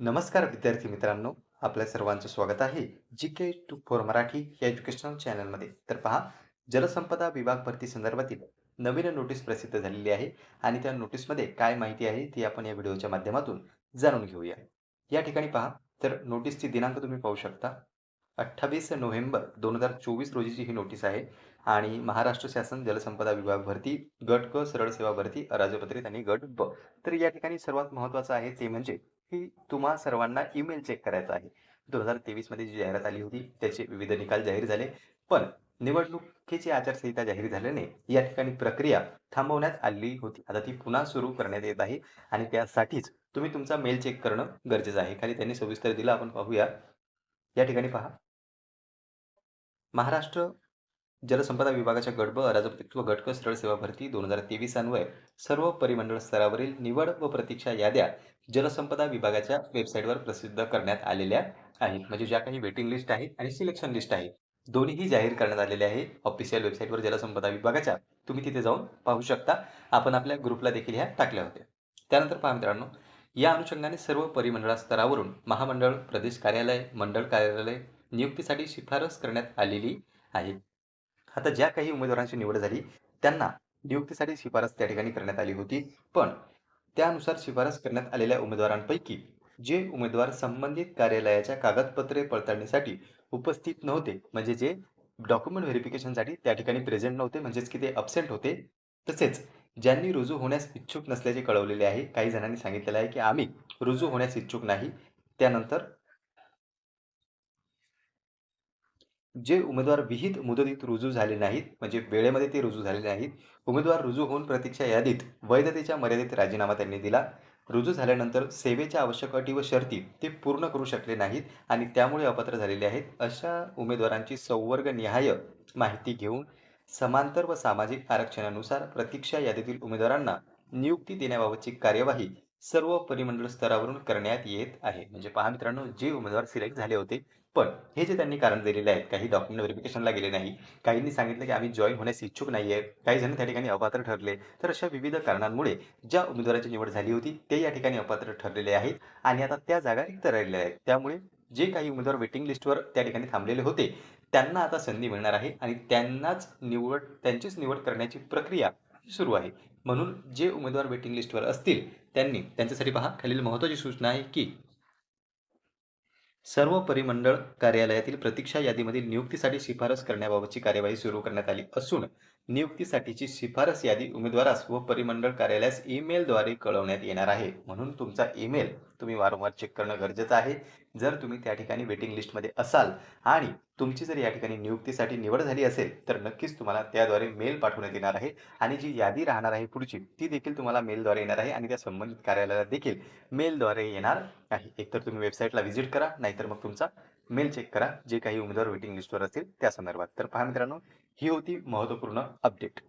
नमस्कार विद्यार्थी मित्रांनो आपल्या सर्वांचं स्वागत आहे G K two four Marathi या एज्युकेशनल चॅनलमध्ये तर पहा जलसंपदा विभाग भरती संदर्भातील नवीन नोटीस प्रसिद्ध झालेली आहे आणि त्या नोटीसमध्ये काय माहिती आहे ती आपण या व्हिडिओच्या माध्यमातून जाणून घेऊया. या ठिकाणी पहा तर नोटीसची दिनांक तुम्ही पाहू शकता. अठ्ठावीस नोव्हेंबर दोन हजार चोवीस रोजीची ही नोटीस आहे आणि महाराष्ट्र शासन जलसंपदा विभाग भरती गट क सरळ सेवा भरती अराजपत्रित आणि गट ब. तर या ठिकाणी सर्वात महत्त्वाचं आहे ते म्हणजे ही तुम्हा सर्वांना ईमेल चेक करायचा आहे. दोन हजार तेवीसमध्ये जी जाहिरात आली होती त्याचे विविध निकाल जाहीर झाले. पण निवडणुकीची आचारसंहिता जाहीर झाल्याने या ठिकाणी प्रक्रिया थांबवण्यात आली होती. आता ती पुन्हा सुरू करण्यात येत आहे आणि त्यासाठीच तुम्ही तुमचा मेल चेक करणं गरजेचं आहे. खाली त्यांनी सविस्तर दिलं आपण पाहूया. या ठिकाणी पहा. महाराष्ट्र जलसंपदा विभागाच्या गट ब अराजपत्रित व गटक सरळ सेवा भरती दोन हजार तेवीस अन्वय सर्व परिमंडळ स्तरावरील निवड व प्रतीक्षा याद्या जलसंपदा विभागाच्या वेबसाईटवर प्रसिद्ध करण्यात आलेल्या आहेत. म्हणजे ज्या काही वेटिंग लिस्ट आहे आणि सिलेक्शन लिस्ट आहे दोन्हीही जाहीर करण्यात आलेले आहे ऑफिशियल वेबसाईटवर जलसंपदा विभागाच्या. तुम्ही तिथे जाऊन पाहू शकता. आपण आपल्या ग्रुपला देखील ह्या टाकल्या होत्या. त्यानंतर पहा मित्रांनो या अनुषंगाने सर्व परिमंडळ स्तरावरून महामंडळ प्रदेश कार्यालय मंडळ कार्यालय नियुक्तीसाठी शिफारस करण्यात आलेली आहे. आता ज्या काही उमेदवारांची निवड झाली त्यांना नियुक्तीसाठी शिफारस त्या ठिकाणी करण्यात आली होती. पण त्यानुसार शिफारस करण्यात आलेल्या उमेदवारांपैकी जे उमेदवार संबंधित कार्यालयाच्या कागदपत्रे पडताळणीसाठी उपस्थित नव्हते म्हणजे जे डॉक्युमेंट व्हेरिफिकेशनसाठी त्या ठिकाणी प्रेझेंट नव्हते म्हणजेच की ते अब्सेंट होते तसेच ज्यांनी रुजू होण्यास इच्छुक नसल्याचे कळवलेले आहे. काही जणांनी सांगितलेलं आहे की आम्ही रुजू होण्यास इच्छुक नाही. त्यानंतर जे उमेदवार विहित मुदतीत रुजू झाले नाहीत म्हणजे वेळेमध्ये ते रुजू झाले नाहीत उमेदवार रुजू होऊन प्रतीक्षा यादीत वैधतेच्या मर्यादित राजीनामा त्यांनी दिला. रुजू झाल्यानंतर सेवेच्या आवश्यक अटी व शर्ती ते पूर्ण करू शकले नाहीत आणि त्यामुळे अपात्र झालेले आहेत. अशा उमेदवारांची संवर्गनिहाय माहिती घेऊन समांतर व सामाजिक आरक्षणानुसार प्रतीक्षा यादीतील उमेदवारांना नियुक्ती देण्याबाबतची कार्यवाही सर्व परिमंडळ स्तरावरून करण्यात येत आहे. म्हणजे पहा मित्रांनो जे उमेदवार सिलेक्ट झाले होते पण हे जे त्यांनी कारण दिलेले आहेत काही डॉक्युमेंट व्हेरिफिकेशनला गेले नाही काहींनी सांगितलं की आम्ही जॉईन होण्यास इच्छुक नाही आहे काही जण त्या ठिकाणी अपात्र ठरले तर अशा विविध कारणांमुळे ज्या उमेदवाराची निवड झाली होती ते या ठिकाणी अपात्र ठरलेले आहेत आणि आता त्या जागा रिक्त राहिलेल्या आहेत. त्यामुळे जे काही उमेदवार वेटिंग लिस्टवर त्या ठिकाणी थांबलेले होते त्यांना आता संधी मिळणार आहे आणि त्यांनाच निवड त्यांचीच निवड करण्याची प्रक्रिया सुरू आहे. म्हणून जे उमेदवार वेटिंग लिस्टवर असतील त्यांनी त्यांच्यासाठी पहा खालील महत्त्वाची सूचना आहे की सर्व परिमंडळ कार्यालयातील प्रतीक्षा यादीमधील नियुक्तीसाठी शिफारस करण्याबाबतची कार्यवाही सुरू करण्यात आली असून नियुक्तीसाठीची शिफारस यादी उमेदवारास व परिमंडळ कार्यालयास ईमेलद्वारे कळवण्यात येणार आहे. म्हणून तुमचा ईमेल तुम्ही वारंवार चेक करणं गरजेचं आहे. जर तुम्ही त्या ठिकाणी वेटिंग लिस्टमध्ये असाल आणि तुमची जर या ठिकाणी नियुक्तीसाठी निवड झाली असेल तर नक्कीच तुम्हाला त्याद्वारे मेल पाठवण्यात येणार आहे आणि जी यादी राहणार आहे पुढची ती देखील तुम्हाला मेलद्वारे येणार आहे आणि त्या संबंधित कार्यालयाला देखील मेलद्वारे येणार आहे. एकतर तुम्ही वेबसाईटला व्हिजिट करा नाहीतर मग तुमचा मेल चेक करा. जे काही उमेदवार वेटिंग लिस्टवर असतील त्या संदर्भात. तर पहा मित्रांनो ही होती महत्त्वपूर्ण अपडेट